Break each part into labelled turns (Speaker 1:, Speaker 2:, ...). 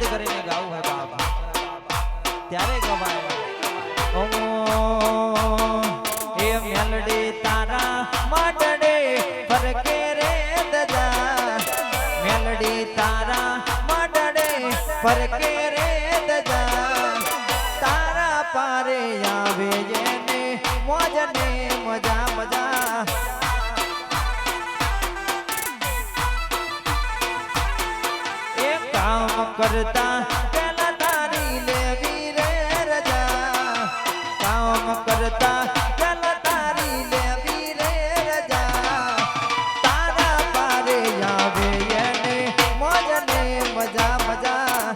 Speaker 1: યાદ કરીને ગાવું હોય બાપ. ત્યારે ગવાય. એ મેલડી તારા માટડે ફરકે રે દજા મેલડી તારા પારે આવે એને કરતા? પેલા તારી લેવી રે રજા. કામ કરતા? પેલા તારી લેવી રે રજા. તારા પારે આવે એને મજા મજા.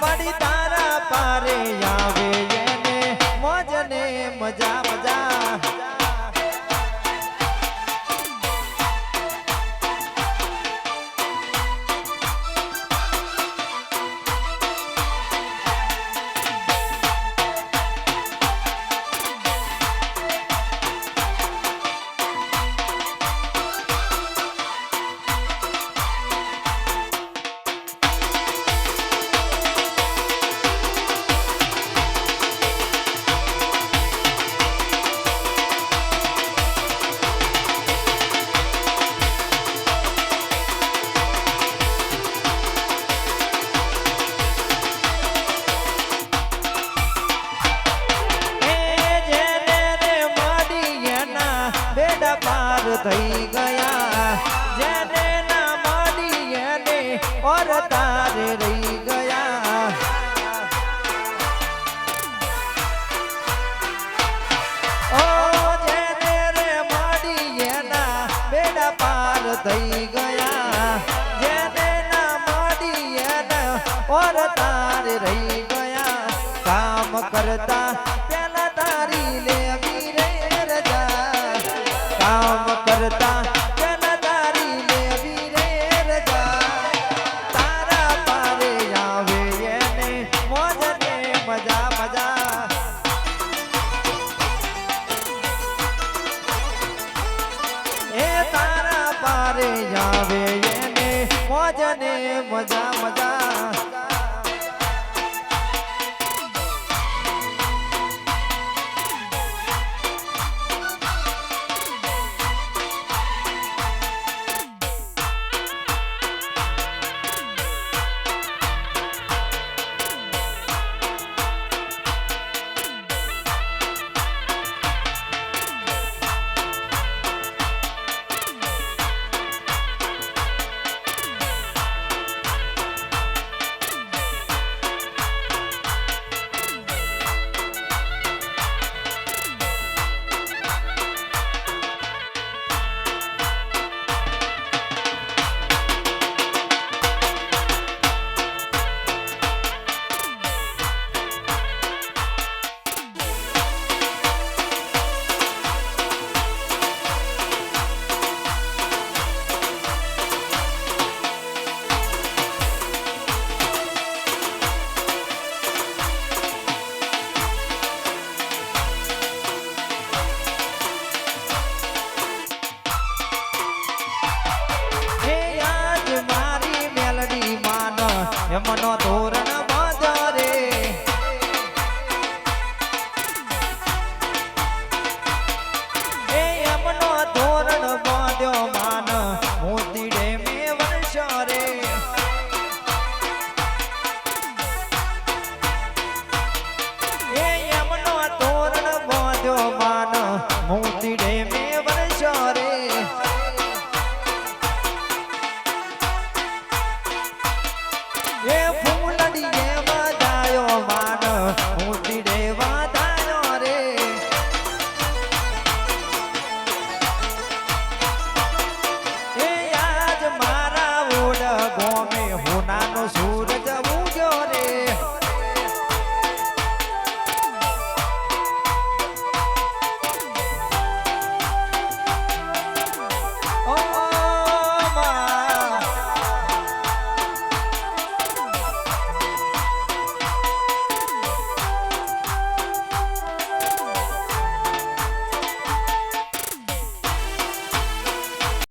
Speaker 1: મળી તારા પારે આવે પાર થઈ ગયા. જેને ના માડી એને ઓર તારે રહી ગયા. ઓ જેને રે માડી એના બેડા પાર થઈ ગયા. જેને ના માડી એને ઓર તારે રહી ગયા. કામ કરતા પેલા તારી લેવી પારે આવે એને મોજને મજા મજા The Saturday.